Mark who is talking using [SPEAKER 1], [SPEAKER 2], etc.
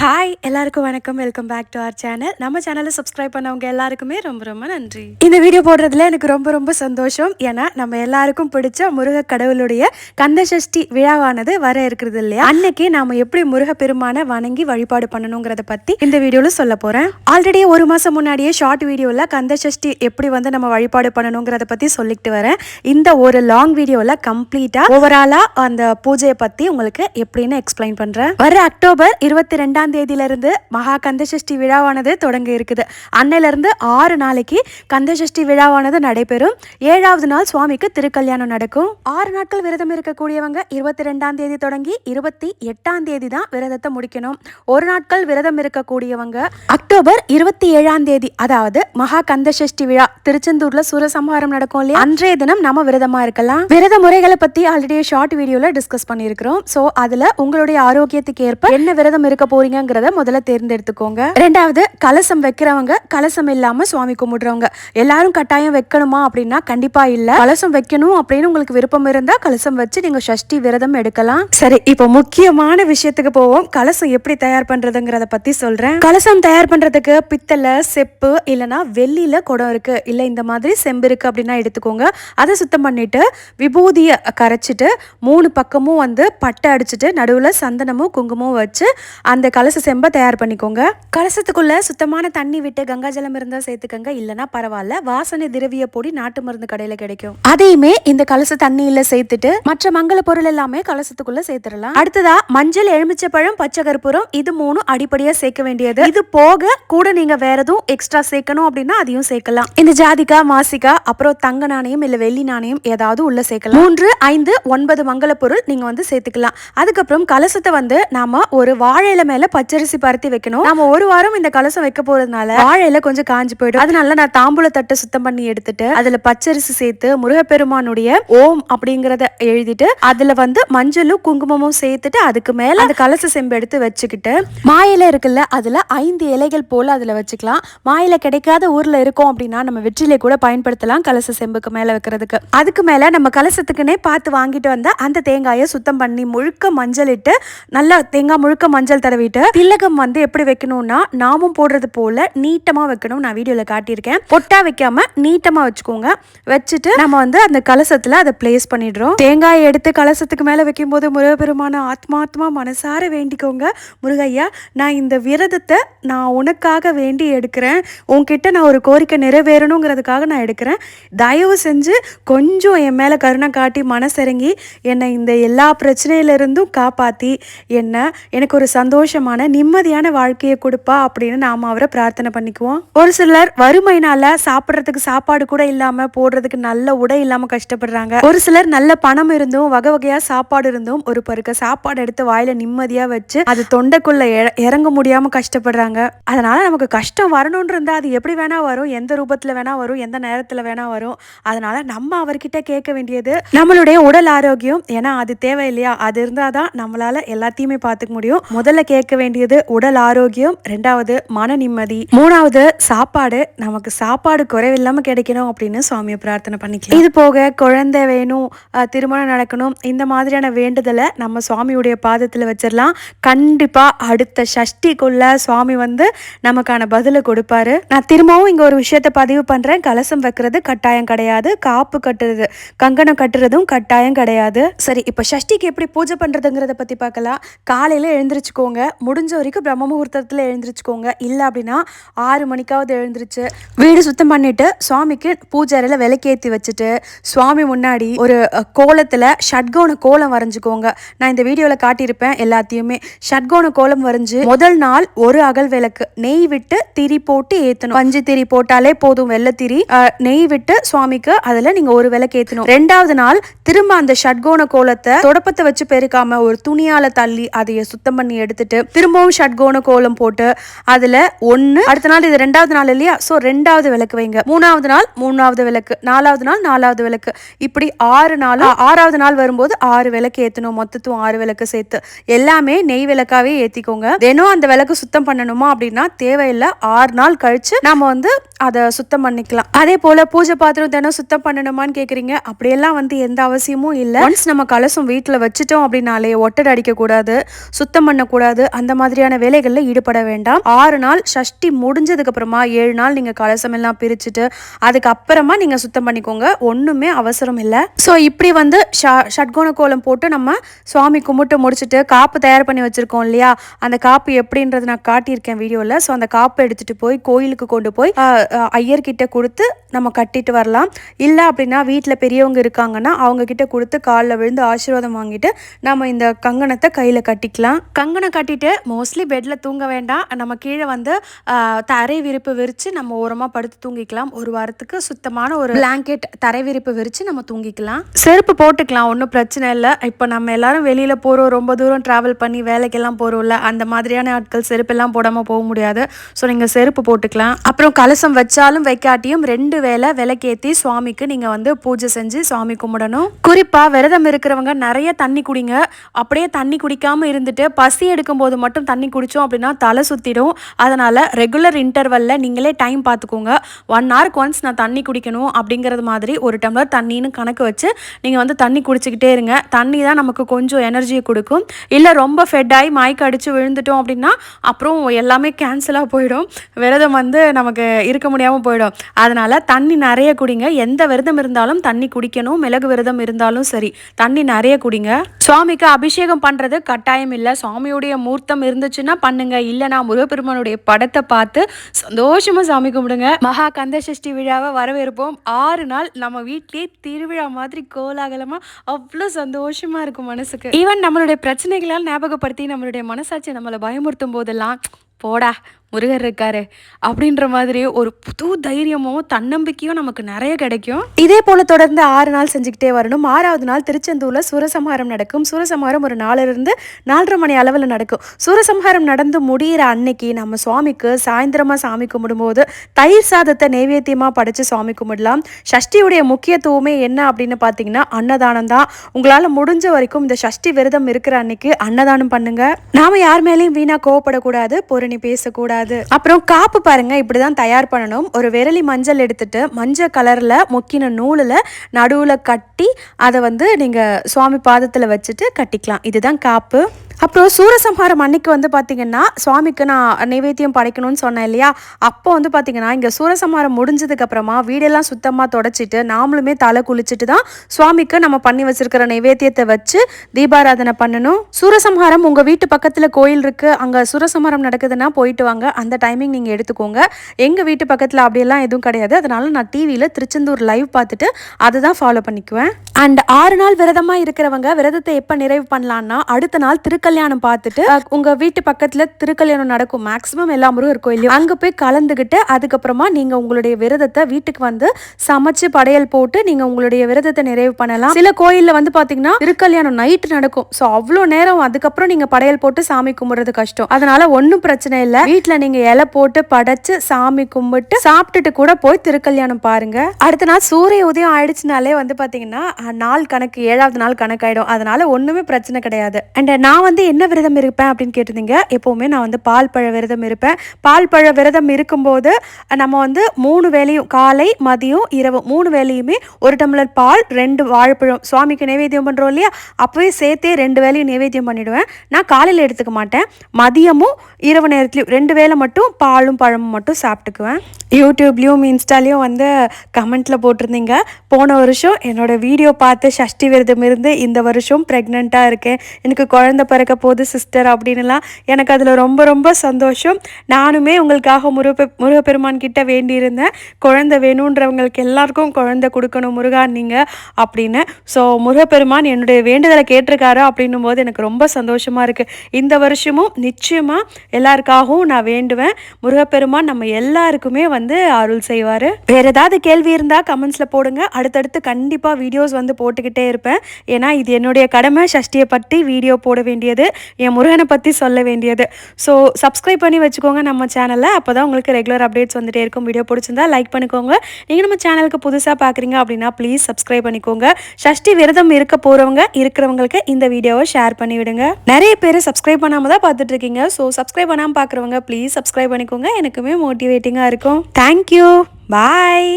[SPEAKER 1] Hi எல்லாருக்கும் வணக்கம். Welcome back to our channel நம்ம சேனலை சப்ஸ்கிரைப் பண்ணவங்க எல்லாருக்குமே ரொம்ப ரொம்ப நன்றி. இந்த வீடியோ போடுறதுல எனக்கு ரொம்ப ரொம்ப சந்தோஷம். ஏன்னா நம்ம எல்லாருக்கும் பிடிச்ச முருக கடவுளுடைய கந்த சஷ்டி விழாவானது வர இருக்கிறது இல்லையா? அன்னைக்கு நாம எப்படி முருக பெருமான வணங்கி வழிபாடு பண்ணணுங்கிறத பத்தி இந்த வீடியோல சொல்ல போறேன். ஆல்ரெடி ஒரு மாசம் முன்னாடியே ஷார்ட் வீடியோல கந்த சஷ்டி எப்படி வந்து நம்ம வழிபாடு பண்ணணுங்கிறத பத்தி சொல்லிட்டு வரேன். இந்த ஒரு லாங் வீடியோல கம்ப்ளீட்டா ஓவராலா அந்த பூஜையை பத்தி உங்களுக்கு எப்படின்னு எக்ஸ்பிளைன் பண்றேன். வர அக்டோபர் இருபத்தி ரெண்டாம் தேதியில தேதியிலிருந்து மகா கந்தசஷ்டி விழாவானது தொடங்க இருக்குது. அன்னையிலிருந்து ஆறு நாளைக்கு கந்தசஷ்டி விழாவானது நடைபெறும். ஏழாவது நாள் சுவாமிக்கு திருக்கல்யாணம் நடக்கும். ஆறு நாட்கள் விரதம் இருக்கக்கூடியவங்க இருபத்தி ரெண்டாம் தேதி தொடங்கி இருபத்தி எட்டாம் தேதி தான் விரதத்தை முடிக்கணும். ஒரு நாட்கள் விரதம் இருக்கக்கூடியவங்க அக்டோபர் இருபத்தி ஏழாம் தேதி அதாவது மகா கந்தசஷ்டி விழா திருச்செந்தூர்ல சூரசம்ஹாரம் நடக்கும் இல்லையா? அன்றைய தினம் நம்ம விரதமா இருக்கலாம். விரத முறைகளை பத்தி ஆல்ரெடி ஷார்ட் வீடியோல டிஸ்கஸ் பண்ணியிருக்கிறோம். சோ அதுல உங்களுடைய ஆரோக்கியத்துக்கு ஏற்ப என்ன விரதம் இருக்க போறீங்கங்கிறத முதல்ல தேர்ந்தெடுத்துக்கோங்க. ரெண்டாவது கலசம் வைக்கிறவங்க கலசம் இல்லாம சுவாமி கும்பிடுறவங்க. எல்லாரும் கட்டாயம் வைக்கணுமா அப்படின்னா கண்டிப்பா இல்ல. கலசம் வைக்கணும் அப்படின்னு உங்களுக்கு விருப்பம் இருந்தா கலசம் வச்சு நீங்க சஷ்டி விரதம் எடுக்கலாம். சரி இப்போ முக்கியமான விஷயத்துக்கு போவோம். கலசம் எப்படி தயார் பண்றதுங்கிறத பத்தி சொல்றேன். கலசம் தயார் பண்றதுக்கு பித்தளை செப்பு இல்லனா வெள்ளியில குடம் இருக்கு. இல்ல இந்த மாதிரி செம்பு இருக்கு அப்படின்னா எடுத்துக்கோங்க. அதை சுத்தம் பண்ணிட்டு விபூதியை கரைச்சிட்டு மூணு பக்கமும் வந்து பட்டை அடிச்சிட்டு நடுவில் சந்தனமும் குங்குமமும் வச்சு அந்த கலச செம்பை தயார் பண்ணிக்கோங்க. கலசத்துக்குள்ளே சுத்தமான தண்ணி விட்டு கங்கா ஜலம் இருந்தால் சேர்த்துக்கங்க. இல்லைனா பரவாயில்ல வாசனை திரவிய பொடி நாட்டு மருந்து கடையில் கிடைக்கும். அதையுமே இந்த கலச தண்ணியில் சேர்த்துட்டு மற்ற மங்கள பொருள் எல்லாமே கலசத்துக்குள்ள சேர்த்துடலாம். அடுத்ததா மஞ்சள் எலுமிச்சப்பழம் பச்சை கற்பூரம் இது மூணும் அடிப்படையா சேர்க்க வேண்டியது. இது போக கூட நீங்க வேற எதுவும் எக்ஸ்ட்ரா சேர்க்கணும் அப்படின்னா அதையும் சேர்க்கலாம். இந்த ஜாதிகா மாசிகா அப்புறம் தங்க நாணயம் இல்ல வெள்ளி நாணயம் ஏதாவது உள்ள சேர்க்கலாம். மூன்று ஐந்து ஒன்பது மங்கள பொருள் நீங்க வந்து சேர்த்துக்கலாம். அதுக்கப்புறம் கலசத்தை வந்து நாம ஒரு வாழையில மேல பச்சரிசி பருத்தி வைக்கணும். நாம ஒரு வாரம் இந்த கலசம் வைக்க போறதுனால வாழையில கொஞ்சம் காஞ்சு போயிடும். அதனால நான் தாம்பூல தட்டை சுத்தம் பண்ணி எடுத்துட்டு அதுல பச்சரிசி சேர்த்து முருகப்பெருமானுடைய ஓம் அப்படிங்கறத எழுதிட்டு அதுல வந்து மஞ்சளும் குங்குமமும் சேர்த்துட்டு அதுக்கு மேல அந்த கலச செம்பு எடுத்து வச்சுக்கிட்டு மாயில இருக்குல்ல அதுல ஐந்து இலைகள் போல அதுல வச்சுக்கலாம். மாயில கிடைக்காத ஊர்ல இருக்கோம் அப்படின்னா நம்ம வெற்றிலை கூட பயன்படுத்தலாம் கலச செம்புக்கு மேல வைக்கிறதுக்கு. அதுக்கு மேல நம்ம கலசத்துக்குனே பார்த்து வாங்கிட்டு வந்த அந்த தேங்காயை சுத்தம் பண்ணி முழுக்க மஞ்சள் இட்டு நல்லா தேங்காய் முழுக்க மஞ்சள் தடவிட்டு திலகம் வந்து எப்படி வைக்கணும்னா நாமும் போடுறது போல நீட்டமா வைக்கணும் நான் வீடியோல காட்டியிருக்கேன். பொட்டா வைக்காம நீட்டமா வச்சுக்கோங்க. வச்சுட்டு நம்ம வந்து அந்த கலசத்துல அதை பிளேஸ் பண்ணிடுறோம். தேங்காயை எடுத்து கலசத்துக்கு மேல வைக்கும்போது முருகப்பெருமான ஆத்மாத்மா மனசார வேண்டிக்கோங்க. முருகையா நான் இந்த விரதத்தை நான் உனக்காக வேண்டி எடுக்கிறேன். உன்கிட்ட நான் ஒரு கோரிக்கை நிறைவேறணுங்கிறதுக்காக நான் எடுக்கிறேன். தயவு செஞ்சு கொஞ்சம் என் மேலே கருணை காட்டி மனசிறங்கி என்னை இந்த எல்லா பிரச்சனையிலிருந்தும் காப்பாற்றி என்ன எனக்கு ஒரு சந்தோஷமான நிம்மதியான வாழ்க்கையை கொடுப்பா அப்படின்னு நாம் அவரை பிரார்த்தனை பண்ணிக்குவோம். ஒரு சிலர் வறுமையினால சாப்பிட்றதுக்கு சாப்பாடு கூட இல்லாமல் போடுறதுக்கு நல்ல உடை இல்லாமல் கஷ்டப்படுறாங்க. ஒரு சிலர் நல்ல பணம் இருந்தும் வகை வகையாக சாப்பாடு இருந்தும் ஒரு பருக்க சாப்பாடு எடுத்து வாயில நிம்மதியாக வச்சு அது தொண்டைக்குள்ள இறங்க முடியாமல் கஷ்டப்படுறாங்க. அதனால நமக்கு கஷ்டம் வரணும்னு இருந்தால் அது எப்படி வேணா வரும் எந்த ரூபத்தில் வேணா வரும் எந்த நேரத்தில் வேணா வரும். அதனால நம்ம அவர்கிட்ட கேட்க வேண்டியது நம்மளுடைய உடல் ஆரோக்கியம். ஏன்னா அது தேவை இல்லையா அது இருந்தால் தான் நம்மளால எல்லாத்தையுமே பார்த்துக்க முடியும். முதல்ல கேட்க வேண்டியது உடல் ஆரோக்கியம் ரெண்டாவது மன நிம்மதி மூணாவது சாப்பாடு. நமக்கு சாப்பாடு குறைவில்லாம கிடைக்கணும் அப்படின்னு சுவாமியை பிரார்த்தனை பண்ணிக்கலாம். இது போக குழந்தை வேணும் திருமணம் நடக்கணும் இந்த மாதிரியான வேண்டுதலை நம்ம சுவாமியுடைய பாதத்தில் வச்சிடலாம். கண்டிப்பா அடுத்த சஷ்டிக்குள்ள சுவாமி வந்து நமக்கான பதிலை கொடுப்பாரு. நான் திரும்பவும் இங்க ஒரு விஷயத்தை பதிவு பண்றேன். கலசம் வைக்கிறது கட்டாயம் கிடையாது. காப்பு கட்டுறது கங்கணம் கட்டுறதும் கட்டாயம் கிடையாது. சரி இப்போ சஷ்டிக்கு எப்படி பூஜை பண்றதுங்கிறத பத்தி பார்க்கலாம். காலையில எழுந்திரிச்சுக்கோங்க. முடிஞ்ச வரைக்கும் பிரம்ம முகூர்த்தத்தில் எழுந்திரிச்சுக்கோங்க. இல்லை அப்படின்னா ஆறு மணிக்காவது எழுந்திரிச்சு வீடு சுத்தம் பண்ணிட்டு சுவாமிக்கு பூஜாரியில் விளக்கேற்றி வச்சுட்டு சுவாமி முன்னாடி ஒரு கோலத்தில் ஷட்கோண கோலம் வரைஞ்சிக்கோங்க. நான் இந்த வீடியோவில் காட்டியிருப்பேன் எல்லாத்தையுமே. ஷட்கோண கோலம் வரைஞ்சு முதல் நாள் ஒரு அகல் விளக்கு நெய் விட்டு திரி போட்டு ஏற்றணும் பஞ்சு திரி போட்டாலே போதும் வெள்ளத்திரி நெய் விட்டு சுவாமிக்கு அதில் நீங்கள் ஒரு விளக்கு ஏற்றணும் ரெண்டாவது நாள் திரும்ப அந்த ஷட்கோண கோலத்தை தொடப்பத்தை வச்சு பெருக்காம ஒரு துணியால தள்ளி அதைய சுத்தம் பண்ணி எடுத்துட்டு திரும்பவும் ஷட்கோண கோலம் போட்டு அதுல ஒன்று அடுத்த நாள் இது ரெண்டாவது நாள் இல்லையா? சோ ரெண்டாவது விளக்கு வைங்க. மூணாவது நாள் மூணாவது விளக்கு. நாலாவது நாள் நாலாவது விளக்கு. இப்படி ஆறு நாள் ஆறாவது நாள் வரும்போது ஆறு விளக்கு ஏத்தணும். மொத்தத்தும் ஆறு விளக்கு சேர்த்து. எல்லாமே நெய் விளக்காவே ஏத்திக்கோங்க. தினம் அந்த விளக்கு சுத்தம் பண்ணணுமா அப்படின்னா தேவையில்லை. ஆறு நாள் கழிச்சு நம்ம வந்து அதை சுத்தம் பண்ணிக்கலாம். அதே போல பூஜை பாத்திரம் தினம் சுத்தம் பண்ணணுமான்னு கேக்குறீங்க. அப்படியெல்லாம் வந்து எந்த அவசியமும் இல்லை. ஒன்ஸ் நம்ம கலசம் வீட்டில் வச்சுட்டோம் அப்படின்னாலே ஒட்டடை அடிக்கக்கூடாது சுத்தம் பண்ணக்கூடாது. அந்த அந்த மாதிரியான வேலைகளில் ஈடுபட வேண்டாம். ஆறு நாள் சஷ்டி முடிஞ்சதுக்கு அப்புறமா ஏழு நாள் நீங்க கலசம் எல்லாம் பிரிச்சுட்டு அதுக்கப்புறமா நீங்க சுத்தம் பண்ணிக்கோங்க. ஒண்ணுமே அவசரம் இல்லை. ஸோ இப்படி வந்து ஷ- ஷட்கோண கோலம் போட்டு நம்ம சுவாமி கும்பிட்டு முடிச்சுட்டு காப்பு தயார் பண்ணி வச்சிருக்கோம் இல்லையா? அந்த காப்பு எப்படின்றது நான் காட்டியிருக்கேன் வீடியோவில் ஸோ அந்த காப்பை எடுத்துட்டு போய் கோயிலுக்கு கொண்டு போய் ஐயர்கிட்ட கொடுத்து நம்ம கட்டிட்டு வரலாம். இல்லை அப்படின்னா வீட்டில் பெரியவங்க இருக்காங்கன்னா அவங்க கிட்ட கொடுத்து காலில் விழுந்து ஆசீர்வாதம் வாங்கிட்டு நம்ம இந்த கங்கணத்தை கையில் கட்டிக்கலாம். கங்கணம் கட்டிட்டு மோஸ்ட்லி பெட்டில் தூங்க வேண்டாம். நம்ம கீழே வந்து தரை விரிப்பு விரித்து நம்ம ஓரமாக படுத்து தூங்கிக்கலாம். ஒரு வாரத்துக்கு சுத்தமான ஒரு பிளாங்கெட் தரை விரிப்பு விரித்து நம்ம தூங்கிக்கலாம். செருப்பு போட்டுக்கலாம் ஒன்றும் பிரச்சனை இல்லை. இப்போ நம்ம எல்லாரும் வெளியில் போகிறோம் ரொம்ப தூரம் ட்ராவல் பண்ணி வேலைக்கெல்லாம் போகிறோம்ல அந்த மாதிரியான ஆட்கள் செருப்பெல்லாம் போடாமல் போக முடியாது. ஸோ நீங்கள் செருப்பு போட்டுக்கலாம். அப்புறம் கலசம் வச்சாலும் வைக்காட்டியும் ரெண்டு வேளை விளக்கேற்றி சுவாமிக்கு நீங்கள் வந்து பூஜை செஞ்சு சுவாமி கும்பிடணும். குறிப்பாக விரதம் இருக்கிறவங்க நிறைய தண்ணி குடிங்க. அப்படியே தண்ணி குடிக்காமல் இருந்துட்டு பசி எடுக்கும்போது மட்டும் மட்டும் தண்ணி குடித்தோம் அப்படின்னா தலை சுற்றிடும் அதனால் ரெகுலர் இன்டர்வலில் நீங்களே டைம் பார்த்துக்கோங்க ஒன் ஹவருக்கு ஒன்ஸ் நான் தண்ணி குடிக்கணும் அப்படிங்கிறது மாதிரி ஒரு டம்ளர் தண்ணின்னு கணக்கு வச்சு நீங்கள் வந்து தண்ணி குடிச்சிக்கிட்டே இருங்க. தண்ணி தான் நமக்கு கொஞ்சம் எனர்ஜியை கொடுக்கும். இல்லை ரொம்ப ஃபெட் ஆகி மயக்க அடித்து விழுந்துட்டோம் அப்படின்னா அப்புறம் எல்லாமே கேன்சலாக போயிடும். விரதம் வந்து நமக்கு இருக்க முடியாமல் போயிடும். அதனால் தண்ணி நிறைய குடிங்க. எந்த விரதம் இருந்தாலும் தண்ணி குடிக்கணும். மிளகு விரதம் இருந்தாலும் சரி தண்ணி நிறைய குடிங்க. சுவாமிக்கு அபிஷேகம் பண்ணுறது கட்டாயம் இல்லை. சுவாமியுடைய மூர்த்தம் இருந்துச்சுன்னா பண்ணுங்க. இல்லைனா முருகப்பெருமானுடைய படத்தை பார்த்து சந்தோஷமா சாமி கும்பிடுங்க. மகா கந்த சஷ்டி விழாவை வரவேற்போம். ஆறு நாள் நம்ம வீட்லயே திருவிழா மாதிரி கோலாகலமா அவ்வளோ சந்தோஷமா இருக்கும் மனசுக்கு. ஈவன் நம்மளுடைய பிரச்சனைகளால் ஞாபகப்படுத்தி நம்மளுடைய மனசாட்சி நம்மளை பயமுறுத்தும் போதெல்லாம் போடா முருகர் இருக்காரு அப்படின்ற மாதிரி ஒரு புது தைரியமும் தன்னம்பிக்கையும் நமக்கு நிறைய கிடைக்கும். இதே போல தொடர்ந்து ஆறு நாள் செஞ்சுக்கிட்டே வரணும். ஆறாவது நாள் திருச்செந்தூர்ல சூரசம்ஹாரம் நடக்கும். சூரசம்ஹாரம் ஒரு நாலுல இருந்து நாலரை மணி அளவில் நடக்கும். சூரசம்ஹாரம் நடந்து முடியிற அன்னைக்கு நம்ம சுவாமிக்கு சாயந்தரமா சாமி கும்பிடும்போது தயிர் சாதத்தை நைவேத்தியமா படைச்சு சாமி கும்பிடலாம். சஷ்டியுடைய முக்கியத்துவமே என்ன அப்படின்னு பார்த்தீங்கன்னா அன்னதானம் தான். உங்களால் முடிஞ்ச வரைக்கும் இந்த சஷ்டி விரதம் இருக்கிற அன்னைக்கு அன்னதானம் பண்ணுங்க. நாம யார் மேலேயும் வீணா கோவப்படக்கூடாது. பொருணி பேசக்கூடாது. அப்புறம் காப்பு பாருங்க இப்படிதான் தயார் பண்ணணும். ஒரு விரலி மஞ்சள் எடுத்துட்டு மஞ்சள் கலர்ல முக்கின நூலில் நடுவில் கட்டி அதை வந்து நீங்க சுவாமி பாதத்தில் வச்சுட்டு கட்டிக்கலாம். இதுதான் காப்பு. அப்புறம் சூரசம்ஹாரம் அன்னைக்கு வந்து பார்த்தீங்கன்னா சுவாமிக்கு நான் நைவேத்தியம் படைக்கணும்னு சொன்னேன் இல்லையா? அப்போ வந்து பார்த்தீங்கன்னா இங்கே சூரசம்ஹாரம் முடிஞ்சதுக்கு அப்புறமா வீடெல்லாம் சுத்தமாக தொடச்சிட்டு நாமளுமே தலை குளிச்சுட்டு தான் சுவாமிக்கு நம்ம பண்ணி வச்சிருக்கிற நைவேத்தியத்தை வச்சு தீபாராதனை பண்ணணும். சூரசம்ஹாரம் உங்கள் வீட்டு பக்கத்தில் கோயில் இருக்குது அங்கே சூரசம்ஹாரம் நடக்குதுன்னா போயிட்டு வாங்க. அந்த டைமிங் நீங்கள் எடுத்துக்கோங்க. எங்கள் வீட்டு பக்கத்தில் அப்படியெல்லாம் எதுவும் கிடையாது. அதனால நான் டிவியில் திருச்செந்தூர் லைவ் பார்த்துட்டு அதை தான் ஃபாலோ பண்ணிக்குவேன். அண்ட் ஆறு நாள் விரதமாக இருக்கிறவங்க விரதத்தை எப்போ நிறைவு பண்ணலான்னா அடுத்த நாள் திருக்கல்யாணம் பார்த்துட்டு உங்க வீட்டு பக்கத்துல திருக்கல்யாணம் நடக்கும் மேக்ஸிமம் எல்லா முருகர் கோயிலையும் அங்க போய் கலந்துக்கிட்டு அதுக்கப்புறமா நீங்க உங்களுடைய விரதத்தை வீட்டுக்கு வந்து சமைச்சு படையல் போட்டு நீங்க உங்களுடைய விரதத்தை நிறைவு பண்ணலாம். சில கோயில்ல வந்து பாத்தீங்கன்னா திருக்கல்யாணம் நைட் நடக்கும். ஸோ அவ்வளோ நேரம் அதுக்கப்புறம் நீங்க படையல் போட்டு சாமி கும்பிடுறது கஷ்டம். அதனால ஒன்றும் பிரச்சனை இல்லை. வீட்டுல நீங்க இலை போட்டு படைச்சு சாமி கும்பிட்டு சாப்பிட்டுட்டு கூட போய் திருக்கல்யாணம் பாருங்க. அடுத்த நாள் சூரிய உதயம் ஆயிடுச்சுனாலே வந்து பாத்தீங்கன்னா நாள் கணக்கு ஏழாவது நாள் கணக்காயிடும். அதனால ஒண்ணுமே பிரச்சனை கிடையாது. அண்ட் நான் வந்து என்ன விரதம் இருப்பேன் அப்படின்னு கேட்டிருந்தீங்க? எப்போவுமே நான் வந்து பால் பழ விரதம் இருப்பேன். பால் பழ விரதம் இருக்கும்போது நம்ம வந்து மூணு வேலையும் காலை மதியம் இரவு மூணு வேலையுமே ஒரு டம்ளர் பால் ரெண்டு வாழைப்பழம் சுவாமிக்கு நைவேத்தியம் பண்ணுறோம் இல்லையா? அப்போவே சேர்த்தே ரெண்டு வேலையும் நைவேத்தியம் பண்ணிவிடுவேன் நான் காலையில் எடுத்துக்க மாட்டேன். மதியமும் இரவு நேரத்துலையும் ரெண்டு வேளை மட்டும் பாலும் பழமும் மட்டும் சாப்பிட்டுக்குவேன். யூடியூப்லேயும் இன்ஸ்டாலேயும் வந்து கமெண்ட்டில் போட்டிருந்தீங்க. போன வருஷம் என்னோட வீடியோ பார்த்து சஷ்டி விரதம் இருந்து இந்த வருஷம் ப்ரெக்னெண்ட்டாக இருக்கேன். எனக்கு குழந்தை பிறக்க போகுது சிஸ்டர் அப்படின்லாம் எனக்கு அதில் ரொம்ப ரொம்ப சந்தோஷம். நானுமே உங்களுக்காக முருகப்பெ முருகப்பெருமான் கிட்ட வேண்டியிருந்தேன். குழந்தை வேணுன்றவங்களுக்கு எல்லாருக்கும் குழந்தை கொடுக்கணும் முருகா நீங்கள் அப்படின்னு. ஸோ முருகப்பெருமான் என்னுடைய வேண்டுதலை கேட்டிருக்காரு அப்படின்னும் போது எனக்கு ரொம்ப சந்தோஷமாக இருக்குது இந்த வருஷமும் நிச்சயமாக எல்லாருக்காகவும் நான் வேண்டுவேன். முருகப்பெருமான் நம்ம எல்லாருக்குமே வந்து அருள் செய்வார். வேற ஏதாவது கேள்வி இருந்தால் கமெண்ட்ஸில் போடுங்க. அடுத்தடுத்து கண்டிப்பாக வீடியோஸ் வந்து போட்டுக்கிட்டே இருப்பேன். ஏன்னா இது என்னுடைய கடமை. சஷ்டியை பற்றி வீடியோ போட வேண்டியது என் முருகனை பற்றி சொல்ல வேண்டியது. ஸோ சப்ஸ்கிரைப் பண்ணி வச்சுக்கோங்க நம்ம சேனலில் அப்போ தான் உங்களுக்கு ரெகுலர் அப்டேட்ஸ் வந்துட்டே இருக்கும். வீடியோ பிடிச்சிருந்தா லைக் பண்ணிக்கோங்க. நீங்கள் நம்ம சேனலுக்கு புதுசாக பார்க்குறீங்க அப்படின்னா ப்ளீஸ் சப்ஸ்கிரைப் பண்ணிக்கோங்க. ஷஷ்டி விரதம் இருக்க போகிறவங்க இருக்கிறவங்களுக்கு இந்த வீடியோவை ஷேர் பண்ணி விடுங்க. நிறைய பேர் சப்ஸ்கிரைப் பண்ணாமல் தான் பார்த்துட்டு இருக்கீங்க. ஸோ சப்ஸ்கிரைப் பண்ணாமல் பார்க்குறவங்க ப்ளீஸ் சப்ஸ்கிரைப் பண்ணிக்கோங்க. எனக்குமே மோட்டிவேட்டிங்காக இருக்கும். Thank you bye